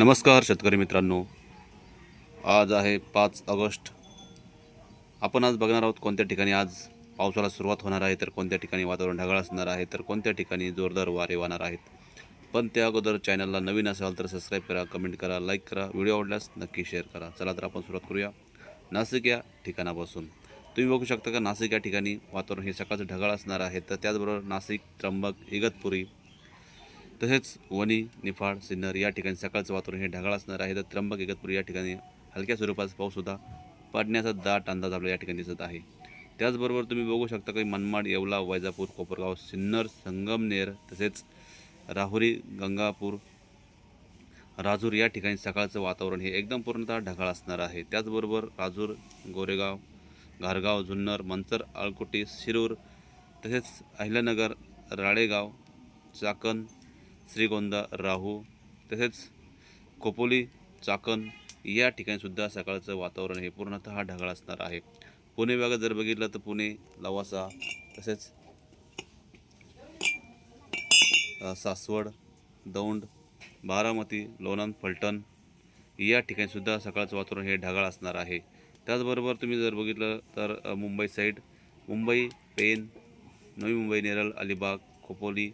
नमस्कार शेतकरी मित्रांनो. आज आहे पाच ऑगस्ट. आपण आज बघणार आहोत कोणत्या ठिकाणी आज पावसाला सुरुवात होणार आहे तर कोणत्या ठिकाणी वातावरण ढगाळ असणार आहे तर कोणत्या ठिकाणी जोरदार वारे वाहणार आहेत. पण त्या अगोदर चॅनलला नवीन असाल तर सबस्क्राईब करा कमेंट करा लाईक करा व्हिडिओ आवडल्यास नक्की शेअर करा. चला तर आपण सुरुवात करूया. नाशिक या ठिकाणापासून. तुम्ही बघू शकता का नाशिक या ठिकाणी वातावरण हे सकाळचं ढगाळ असणार आहे तर त्याचबरोबर नाशिक त्र्यंबक इगतपुरी तसेच वणी निफाड सिन्नर या ठिकाणी सकाळचं वातावरण हे ढगाळ असणार आहे. तर त्र्यंबक इगतपुरी या ठिकाणी हलक्या स्वरूपाचा पाऊससुद्धा पडण्याचा दाट अंदाज आपल्याला या ठिकाणी दिसत आहे. त्याचबरोबर तुम्ही बघू शकता की मनमाड येवला वैजापूर कोपरगाव सिन्नर संगमनेर तसेच राहुरी गंगापूर राजूर या ठिकाणी सकाळचं वातावरण हे एकदम पूर्णतः ढगाळ असणार आहे. त्याचबरोबर राजूर गोरेगाव घारगाव जुन्नर मंचर आळकुटी शिरूर तसेच अहिल्यानगर राळेगाव चाकण श्रीगोंदा राहू तसेच खोपोली चाकण या ठिकाणीसुद्धा सकाळचं वातावरण हे पूर्णतः ढगाळ असणार आहे. पुणे भागात जर बघितलं तर पुणे लवासा तसेच सासवड दौंड बारामती लोणंद फलटण या ठिकाणीसुद्धा सकाळचं वातावरण हे ढगाळ असणार आहे. त्याचबरोबर तुम्ही जर बघितलं तर मुंबई साईड मुंबई पेन नवी मुंबई नेरळ अलिबाग खोपोली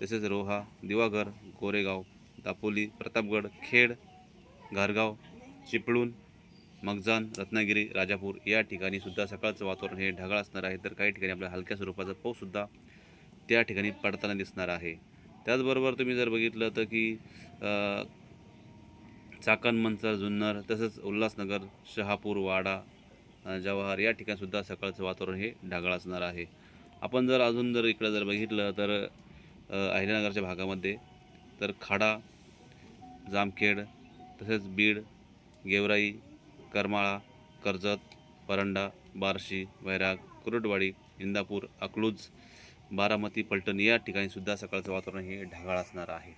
तसेच रोहा दिवाघर गोरेगाव दापोली प्रतापगड खेड घारगाव चिपळूण मगजान रत्नागिरी राजापूर या ठिकाणी सुद्धा सकाळचं वातावरण हे ढगाळ असणार आहे. तर काही ठिकाणी आपल्या हलक्या स्वरूपाचा पाऊससुद्धा त्या ठिकाणी पडताना दिसणार आहे. त्याचबरोबर तुम्ही जर बघितलं तर की चाकण मंचर जुन्नर तसंच उल्हासनगर शहापूर वाडा जवाहर या ठिकाणीसुद्धा सकाळचं वातावरण हे ढगाळ असणार आहे. आपण जर अजून जर इकडं जर बघितलं तर अहिल्यानगरच्या भागामध्ये. तर खाडा जामखेड तसेच बीड गेवराई करमाळा कर्जत परंडा बार्शी वैराग कुरुटवाडी इंदापूर अकलूज बारामती पलटण या ठिकाणीसुद्धा सकाळचं वातावरण हे ढगाळ असणार आहे.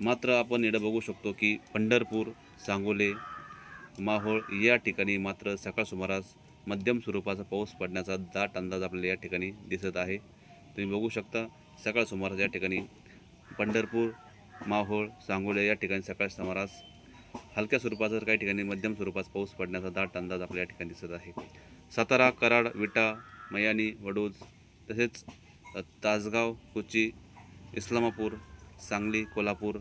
मात्र आपण इडं बघू शकतो की पंढरपूर सांगोले माहोळ या ठिकाणी मात्र सकाळ सुमारास मध्यम स्वरूपाचा पाऊस पडण्याचा दाट अंदाज आपल्याला या ठिकाणी दिसत आहे. तुम्ही बघू शकता सकाळ सुमारास या ठिकाणी पंढरपूर माहोळ सांगोले या ठिकाणी सकाळ सुमारास हलक्या स्वरूपाचा तर काही ठिकाणी मध्यम स्वरूपात पाऊस पडण्याचा दाट अंदाज आपल्या या ठिकाणी दिसत आहे. सातारा कराड विटा मयानी वडोज तसेच तासगाव कोची इस्लामापूर सांगली कोल्हापूर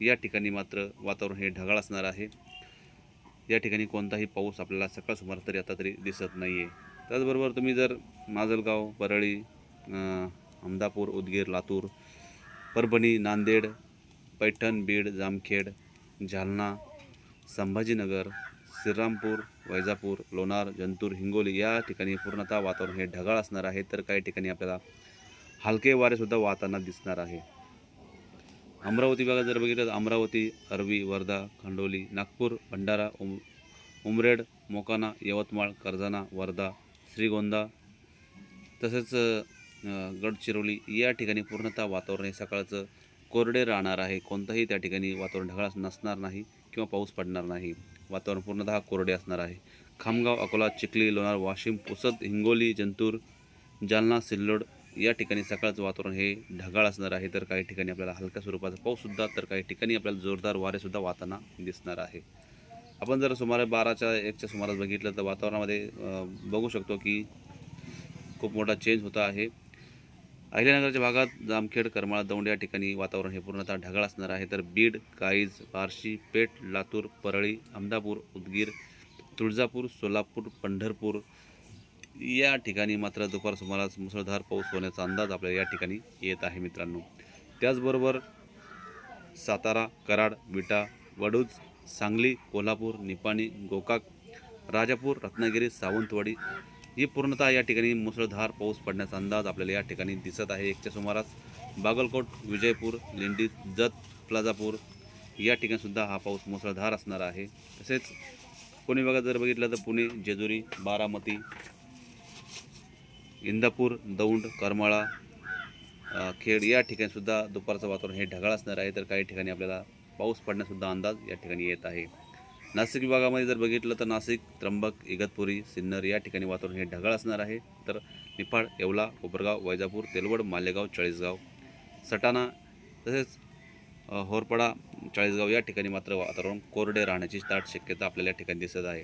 या ठिकाणी मात्र वातावरण हे ढगाळ असणार आहे. या ठिकाणी कोणताही पाऊस आपल्याला सकाळ सुमार तरी आता तरी दिसत नाही आहे त्याचबरोबर तुम्ही जर माजलगाव परळी अ, अहमदापूर उदगीर लातूर परभणी नांदेड पैठण बीड जामखेड जालना संभाजीनगर श्रीरामपूर वैजापूर लोणार जंतूर हिंगोली या ठिकाणी पूर्णतः वातावरण हे ढगाळ असणार आहे. तर काही ठिकाणी आपल्याला हलके वारेसुद्धा वाहताना दिसणार आहे. अमरावती भागात जर बघितलं तर अमरावती अरवी वर्धा खंडोली नागपूर भंडारा उम उमरेड मोकाना यवतमाळ कर्जाना वर्धा श्रीगोंदा तसेच गडचिरोली या ठिकाणी पूर्णतः वातावरण हे सकाळचं कोरडे राहणार आहे. कोणतंही त्या ठिकाणी वातावरण ढगाळ नसणार नाही किंवा पाऊस पडणार नाही. वातावरण पूर्णतः कोरडे असणार आहे. खामगाव अकोला चिखली लोणार वाशिम पुसद हिंगोली जंतूर जालना सिल्लोड या ठिकाणी सकाळचं वातावरण हे ढगाळ असणार आहे. तर काही ठिकाणी आपल्याला हलक्या स्वरूपाचा पाऊससुद्धा तर काही ठिकाणी आपल्याला जोरदार वारेसुद्धा वाहताना दिसणार आहे. आपण जर सुमारे बाराच्या एकच्या सुमारास बघितलं तर वातावरणामध्ये बघू शकतो की खूप मोठा चेंज होता आहे. अहिल्यानगरच्या भागात जामखेड करमाळा दौंड या ठिकाणी वातावरण हे पूर्णतः ढगाळ असणार आहे. तर बीड काईज बार्शी पेठ लातूर परळी अहमदापूर उदगीर तुळजापूर सोलापूर पंढरपूर या ठिकाणी मात्र दुपार सुमारास मुसळधार पाऊस होण्याचा अंदाज आपल्याला या ठिकाणी येत आहे मित्रांनो. त्याचबरोबर सातारा कराड विटा वडूज सांगली कोल्हापूर निपाणी गोकाक राजापूर रत्नागिरी सावंतवाडी ही पूर्णतः या ठिकाणी मुसळधार पाऊस पडण्याचा अंदाज आपल्याला या ठिकाणी दिसत आहे. एकच्या सुमारास बागलकोट विजयपूर लिंडी जत प्लाझापूर या ठिकाणी सुद्धा हा पाऊस मुसळधार असणार आहे. तसेच पुणे भागात जर बघितलं तर पुणे जेजुरी बारामती इंदापूर दौंड करमाळा खेड या ठिकाणी सुद्धा दुपारचं वातावरण हे ढगाळ असणार आहे. तर काही ठिकाणी आपल्याला पाऊस पडण्यासुद्धा अंदाज या ठिकाणी येत आहे. नाशिक विभागामध्ये जर बघितलं तर नाशिक त्र्यंबक इगतपुरी सिन्नर या ठिकाणी वातावरण हे ढगाळ असणार आहे. तर निफाड येवला कोपरगाव वैजापूर तेलवड मालेगाव चाळीसगाव सटाणा तसेच होरपडा चाळीसगाव या ठिकाणी मात्र वातावरण कोरडे राहण्याची दाट शक्यता आपल्याला या ठिकाणी दिसत आहे.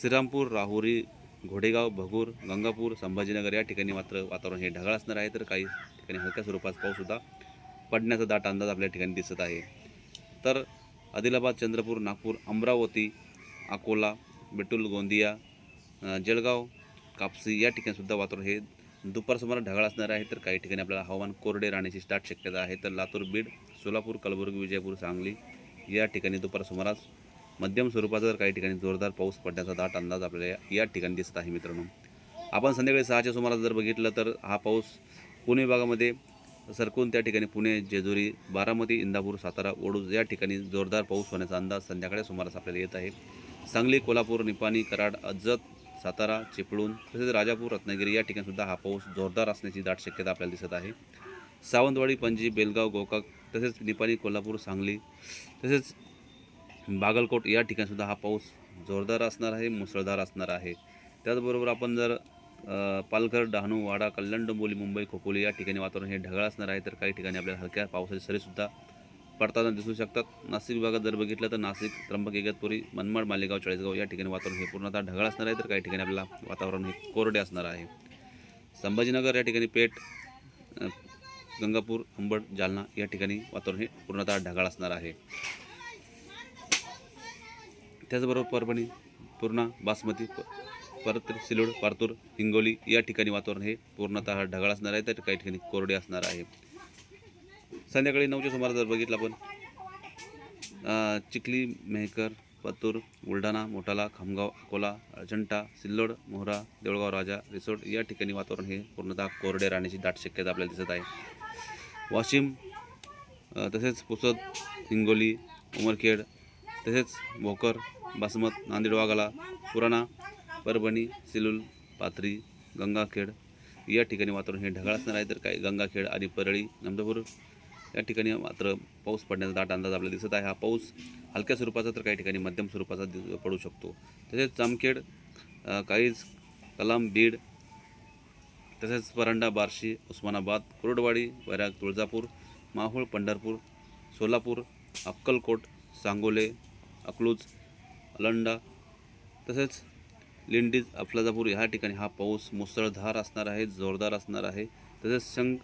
श्रीरामपूर राहुरी घोडेगाव भगूर गंगापूर संभाजीनगर या ठिकाणी मात्र वातावरण हे ढगाळ असणार आहे. तर काही ठिकाणी हलक्या स्वरूपात पाऊससुद्धा पडण्याचा दाट अंदाज आपल्या ठिकाणी दिसत आहे. तर आदिलाबाद चंद्रपूर नागपूर अमरावती अकोला बेटूल गोंदिया जळगाव कापसी या ठिकाणीसुद्धा वातावरण हे दुपार सुमारास ढगाळ असणार आहे. तर काही ठिकाणी आपल्याला हवामान कोरडे राहण्याची स्टार्ट शक्यता आहे. तर लातूर बीड सोलापूर कलबुर्गी विजयपूर सांगली या ठिकाणी दुपार सुमारास मध्यम स्वरूपाचा तर काही ठिकाणी जोरदार पाऊस पडण्याचा दाट अंदाज आपल्याला या- या ठिकाणी दिसत आहे मित्रांनो. आपण संध्याकाळी सहाच्या सुमारास जर बघितलं तर हा पाऊस पुणे विभागामध्ये सरकून त्या ठिकाणी पुणे जेजुरी बारामती इंदापूर सातारा ओडूज या ठिकाणी जोरदार पाऊस होण्याचा अंदाज संध्याकाळी सुमारास आपल्याला येत आहे. सांगली कोल्हापूर निपाणी कराड अज्जत सातारा चिपळूण तसेच राजापूर रत्नागिरी या ठिकाणीसुद्धा हा पाऊस जोरदार असण्याची दाट शक्यता आपल्याला दिसत आहे. सावंतवाडी पणजी बेलगाव गोकाक तसेच निपाणी कोल्हापूर सांगली तसेच बागलकोट या ठिकाणीसुद्धा हा पाऊस जोरदार असणार आहे मुसळधार असणार आहे. त्याचबरोबर आपण जर पालघर डहाणू वाडा कल्याण डोंबोली मुंबई खोपोली या ठिकाणी वातावरण हे ढगाळ असणार आहे. तर काही ठिकाणी आपल्याला हलक्या पावसाची सरीसुद्धा पडताना दिसू शकतात. नाशिक विभागात जर बघितलं तर नाशिक त्र्यंबक इगतपुरी मनमाड मालेगाव चाळीसगाव या ठिकाणी वातावरण हे पूर्णतः ढगाळ असणार आहे. तर काही ठिकाणी आपल्याला वातावरण हे कोरडे असणार आहे. संभाजीनगर या ठिकाणी पेठ गंगापूर अंबड जालना या ठिकाणी वातावरण हे पूर्णतः ढगाळ असणार आहे. त्याचबरोबर परभणी पूर्णा बासमती परत सिलोड पारतूर हिंगोली या ठिकाणी वातावरण हे पूर्णतः ढगाळ असणार आहे. तर काही ठिकाणी कोरडे असणार आहे. संध्याकाळी नऊच्या सुमारास जर बघितलं आपण चिखली मेहकर पातूर बुलढाणा मोठाला खामगाव अकोला अजंठा सिल्लोड मोहरा देवळगाव राजा रिसोड या ठिकाणी वातावरण हे पूर्णतः कोरडे राहण्याची दाट शक्यता आपल्याला दिसत आहे. वाशिम तसेच पुसद हिंगोली उमरखेड तसेच भोकर बासमत नांदेड वाघाला पुराणा परभणी सिलूल पाथरी गंगाखेड या ठिकाणी वातावरण हे ढगाळ असणार आहे. तर काही गंगाखेड आणि परळी नंदपूर या ठिकाणी मात्र पाऊस पडण्याचा दाट अंदाज आपल्याला दिसत आहे. हा पाऊस हलक्या स्वरूपाचा तर काही ठिकाणी मध्यम स्वरूपाचा दि- पडू शकतो. तसेच जामखेड अ, काळीज कलाम बीड तसेच परांडा बार्शी उस्मानाबाद कुरडवाडी वैराग तुळजापूर माहूळ पंढरपूर सोलापूर अक्कलकोट सांगोले अकलूज अलंडा तसेच लिंडीज अफलाजापूर ह्या ठिकाणी हा पाऊस मुसळधार असणार आहे जोरदार असणार आहे. तसेच शंग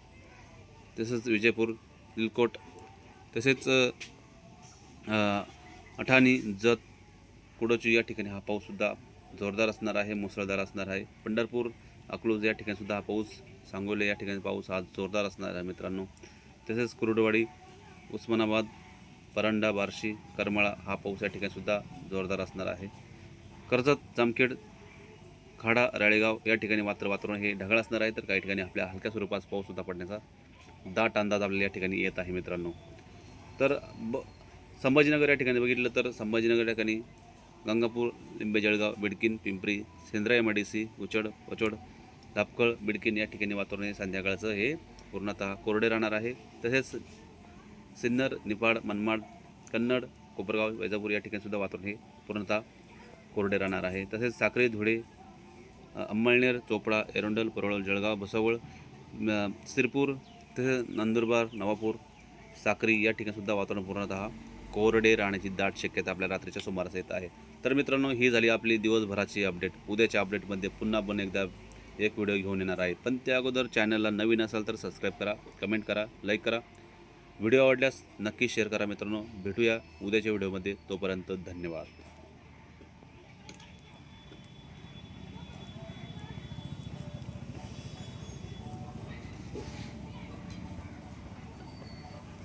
तसेच विजयपूर लिलकोट तसेच अठाणी जत कुडोची या ठिकाणी हा पाऊससुद्धा जोरदार असणार आहे मुसळधार असणार आहे. पंढरपूर अकलूज या ठिकाणीसुद्धा हा पाऊस सांगोले या ठिकाणी पाऊस हा जोरदार असणार आहे मित्रांनो. तसेच कुरुडवाडी उस्मानाबाद परंडा बार्शी करमाळा हा पाऊस या ठिकाणीसुद्धा जोरदार असणार आहे. कर्जत जामखेड खाडा राळेगाव या ठिकाणी मात्र वातावरण हे ढगाळ असणार आहे. तर काही ठिकाणी आपल्या हलक्या स्वरूपात पाऊससुद्धा पडण्याचा दाट अंदाज आपल्याला या ठिकाणी येत आहे मित्रांनो. तर ब संभाजीनगर या ठिकाणी बघितलं तर संभाजीनगर या ठिकाणी गंगापूर लिंबे जळगाव बिडकीन पिंपरी सेंद्राय मडीसी उचड पचोड दापकळ बिडकीन या ठिकाणी वातावरण हे संध्याकाळचं हे पूर्णतः कोरडे राहणार आहे. तसेच सिन्नर निफाड मनमाड कन्नड कोपरगाव वैजापूर या ठिकाणीसुद्धा वातावरण हे पूर्णतः कोरडे राहणार आहे. तसेच साखरे धुळे अंमळनेर चोपडा एरोंडल परळ जळगाव भुसावळ सिरपूर तसेच नंदुरबार नवापूर साक्री या ठिकाणीसुद्धा वातावरण पूर्णतः कोरडे राहण्याची दाट शक्यता आपल्या रात्रीच्या सुमारास येत आहे. तर मित्रांनो ही झाली आपली दिवसभराची अपडेट. उद्याच्या अपडेटमध्ये पुन्हा पण एकदा एक व्हिडिओ घेऊन येणार आहे. पण त्या अगोदर चॅनलला नवीन असाल तर सबस्क्राईब करा कमेंट करा लाईक करा. व्हिडिओ आवडल्यास नक्की शेअर करा मित्रांनो. भेटूया उद्याच्या व्हिडिओमध्ये. तोपर्यंत धन्यवाद.